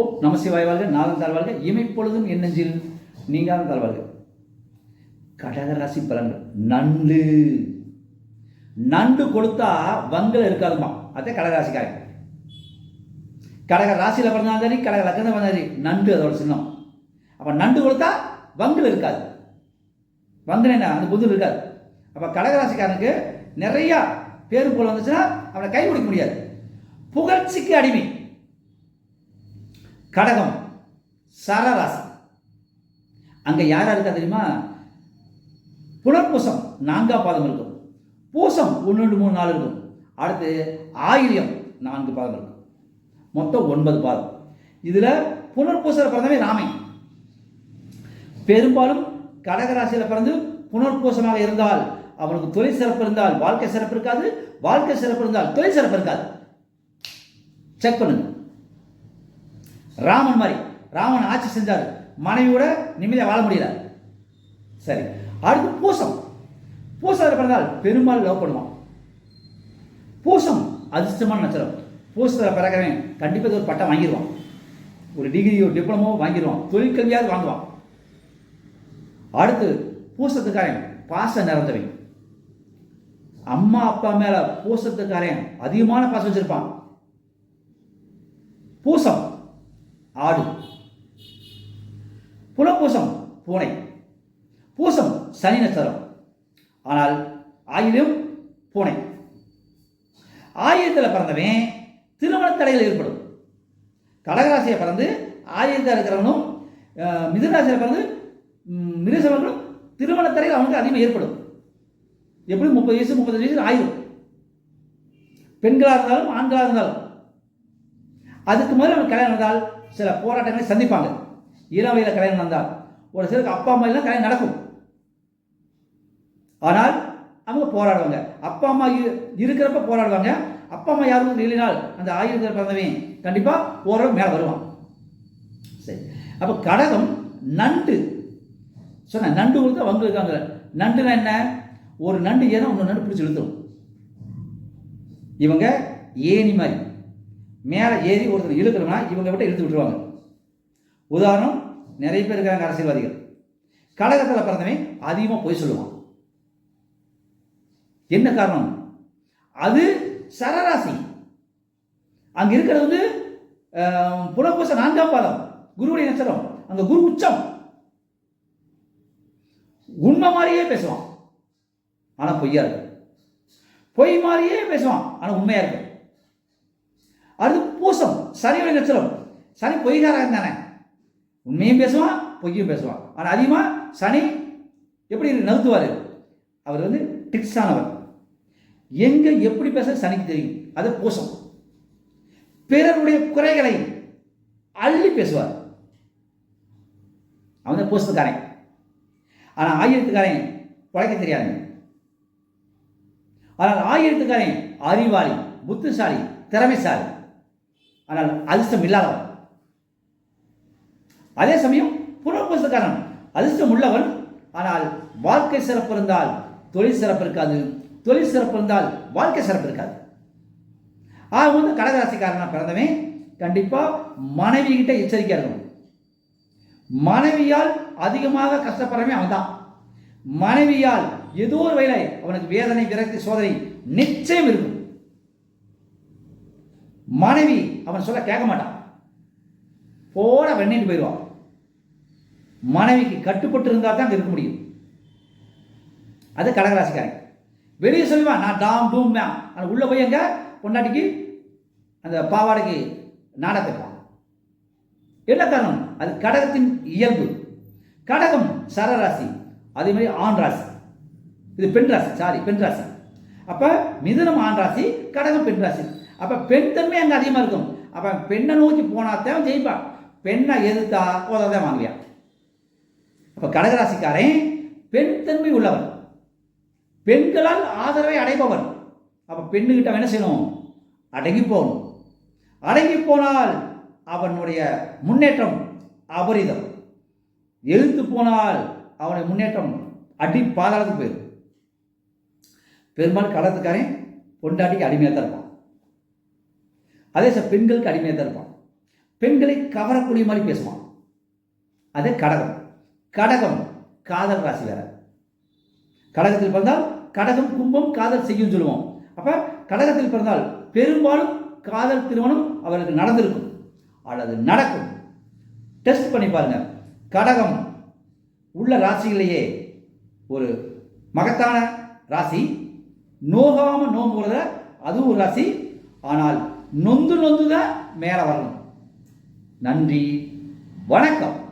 ஓ நமசிவாய் வாழ்க நாதன் தாழ்வாழ்க இமைப்பொழுதும் என்னஞ்சில் நீங்காத தாழ்வாழ்க கடகராசி பலன்கள். நண்டு. நண்டு கொடுத்தா வங்கல் இருக்காதுமா அதே கடகராசிக்காரங்க கடக ராசியில் பிறந்தாலும் சரி கடக லக்னத்தில் பிறந்தாலும் சரி நண்டு அதோட சின்னம். அப்போ நண்டு கொடுத்தா வங்கல் இருக்காது. வங்கல் என்ன? அந்த புது இருக்காது. அப்போ கடகராசிக்காரனுக்கு நிறையா பேர் போல் வந்துச்சுன்னா அவனை கை முடியாது. புகழ்ச்சிக்கு அடிமை. கடகம் சரராசி. அங்கே யாரா இருக்கா தெரியுமா? புனர்பூசம் நான்காம் பாதம் இருக்கும். பூசம் ஒன்று ரெண்டு மூணு நாலு இருக்கும். அடுத்து ஆயிரம் நான்கு பாதம் இருக்கும். மொத்தம் ஒன்பது பாதம். இதில் புனர்பூசத்தில் பிறந்தவே ராமை பெரும்பாலும் கடகராசியில் பிறந்து புனர்பூசமாக இருந்தால் அவனுக்கு தொழில் சிறப்பு இருந்தால் வாழ்க்கை சிறப்பு இருக்காது வாழ்க்கை சிறப்பு இருந்தால் தொழில் சிறப்பு இருக்காது. செக் பண்ணுங்க. ராமன் மாதிரி. ராமன் ஆட்சி செஞ்சார். மனைவியோட நிம்மதியாக வாழ முடியல. சரி அடுத்து பூசம். பூசத்தில் பிறந்தால் பெருமாள் லவ் பண்ணுவான். பூசம் அதிர்ஷ்டமான நட்சத்திரம். பூசத்தில் பிறக்கிறவன் கண்டிப்பாக ஒரு பட்டம் வாங்கிடுவான் ஒரு டிகிரியோ டிப்ளமோ வாங்கிடுவான் தொழிற்கல்வியாவது வாங்குவான். அடுத்து பூசத்துக்காரன் பாச நிறந்தவன் அம்மா அப்பா மேல பூசத்துக்காரன் அதிகமான பாசம் வச்சிருப்பான். பூசம் ஆடு. புலப்பூசம் பூனை. பூசம் சனி நட்சத்திரம். ஆனால் ஆயிலும் பூனை. ஆயிரத்தில் பிறந்தவன் திருமண தடைகள் ஏற்படும். கடகராசியை பிறந்து ஆயிரத்தில் இருக்கிறவனும் மிதுராசியில் பிறந்து மிருசவர்களும் திருமண தடைகள் அவனுக்கு அதிகமாக ஏற்படும். எப்படி? முப்பது வயசு முப்பத்தஞ்சு வயசு ஆயிரும். பெண்களாக இருந்தாலும் ஆண்களாக இருந்தாலும். அதுக்கு முதல்ல அவன் கல்யாணம் இருந்தால் சில போராட்டங்களை சந்திப்பாங்க. இளவையில் கல்யாணம் நடந்தால். ஒரு சிலருக்கு அப்பா அம்மா எல்லாம் கல்யாணம் நடக்கும். ஆனால் அவங்க போராடுவாங்க. அப்பா அம்மா இரு- இருக்கிறப்ப போராடுவாங்க. அப்பா அம்மா யாரும் இல்லைனால் அந்த ஆயுதத்தில் பிறந்தவன் கண்டிப்பாக ஓரளவு மேலே வருவான். சரி. அப்போ கடகம் நண்டு. சொன்ன நண்டு கொடுத்தா வங்கு இருக்காங்க நண்டுனா என்ன? ஒரு நண்டு ஏன்னா ஒன்று நண்டு பிடிச்சி இழுத்துரும். இவங்க ஏணி மாதிரி மேலே ஏறி ஒருத்தர் இழுக்கிறோம்னா இவங்க விட்டு இழுத்து விட்டுருவாங்க. உதாரணம் நிறைய பேர் இருக்கிறாங்க அரசியல்வாதிகள். கழகத்தில் பிறந்தவன் அதிகமாக பொய் சொல்லுவான். என்ன காரணம்? அது சரராசி. அங்கே இருக்கிறது வந்து அஹ், நான்காம் பாதம். குருவுடைய நட்சத்திரம். அங்க குரு உச்சம். உண்மை மாதிரியே பேசுவான். ஆனால் பொய்யா இருக்கும் பொய் மாதிரியே பேசுவான். ஆனால் உண்மையாக இருக்கும் அடுத்து பூசம். சனியுடைய நட்சத்திரம் சனி பொய்காரன் தானே. உண்மையும் பேசுவான் பொய்யும் பேசுவான். ஆனால் அதிகமாக சனி எப்படி நகர்த்துவார் அவர் வந்து டிக்ஸ் ஆனவர். எங்க எப்படி பேச சனிக்கு தெரியும்? அது பூசம். பிறருடைய குறைகளை அள்ளி பேசுவார். அவன் தான் பூசத்துக்காரன். ஆனால் ஆயிரத்துக்காரன் உழைக்க தெரியாது. ஆனால் ஆயிரத்துக்காரன் அறிவாளி புத்திசாலி திறமைசாலி. ஆனால் அதிர்ஷ்டம் இல்லாதவன். அதே சமயம் புறப்பசக்காரன் அதிர்ஷ்டம் உள்ளவன் ஆனால் வாழ்க்கை சிறப்பு இருந்தால் தொழில் சிறப்பு இருக்காது. தொழில் சிறப்பு இருந்தால் வாழ்க்கை சிறப்பு இருக்காது. ஆக வந்து கடகராசிக்காரனா பிறந்தவன் கண்டிப்பாக மனைவி கிட்ட எச்சரிக்கையாக இருக்கணும். மனைவியால் அதிகமாக கஷ்டப்படுறவன் அவன் தான் மனைவியால் ஏதோ ஒரு வகையில அவனுக்கு வேதனை விரக்தி சோதனை நிச்சயம் இருக்கும். மனைவி அவன் சொல்ல கேட்க மாட்டான் போட வெண்ணிட்டு போயிடுவான். மனைவிக்கு கட்டுப்பட்டு இருந்தால் தான் அங்கே இருக்க முடியும். அது கடகராசிக்காரன். வெளியே சொல்லுவான் நான் டாம் டூம் மேம் ஆனால் உள்ளே போய் எங்கே? பொண்டாட்டிக்கு அந்த பாவாடைக்கு நாடா என்ன காரணம்? அது கடகத்தின் இயல்பு. கடகம் சரராசி அதே மாதிரி ஆண் ராசி. இது பெண் ராசி சாரி பெண் ராசி. அப்போ மிதுனம் ஆண் ராசி கடகம் பெண் ராசி. அப்போ பெண் தன்மை அங்கே அதிகமாக இருக்கும். அப்போ பெண்ணை நோக்கி போனால் தான் ஜெயிப்பான் பெண்ணை எதிர்த்தா தான் வாங்குவியான் அப்போ கடகராசிக்காரன் பெண் தன்மை உள்ளவன். பெண்களால் ஆதரவை அடைபவன். அப்போ பெண்ணுகிட்ட அவன் என்ன செய்யணும்? அடங்கி போகணும். அடங்கி போனால் அவனுடைய முன்னேற்றம் அபரிதம். எழுத்து போனால் அவனுடைய முன்னேற்றம் அடி பாதாளத்துக்கு போயிடும். பெரும்பாலும் கடத்துக்காரன் பொண்டாட்டிக்கு அடிமையாக தான் இருப்பான். அதே சார் பெண்களுக்கு அடிமையாக தான் இருப்பான். பெண்களை கவரக்கூடிய மாதிரி பேசுவான். அதே கடகம். கடகம் காதல் ராசி வேற. கடகத்தில் பிறந்தால் கடகம் கும்பம் காதல் செய்யும் சொல்லுவோம். அப்போ கடகத்தில் பிறந்தால் பெரும்பாலும் காதல் திருமணம் அவருக்கு நடந்திருக்கும். அல்லது நடக்கும். டெஸ்ட் பண்ணி பாருங்க. கடகம் உள்ள ராசியிலேயே ஒரு மகத்தான ராசி. நோகாம நோம்புறத அதுவும் ஒரு ராசி. ஆனால் நொந்து நொந்து தான் மேலே வரணும். நன்றி. வணக்கம்.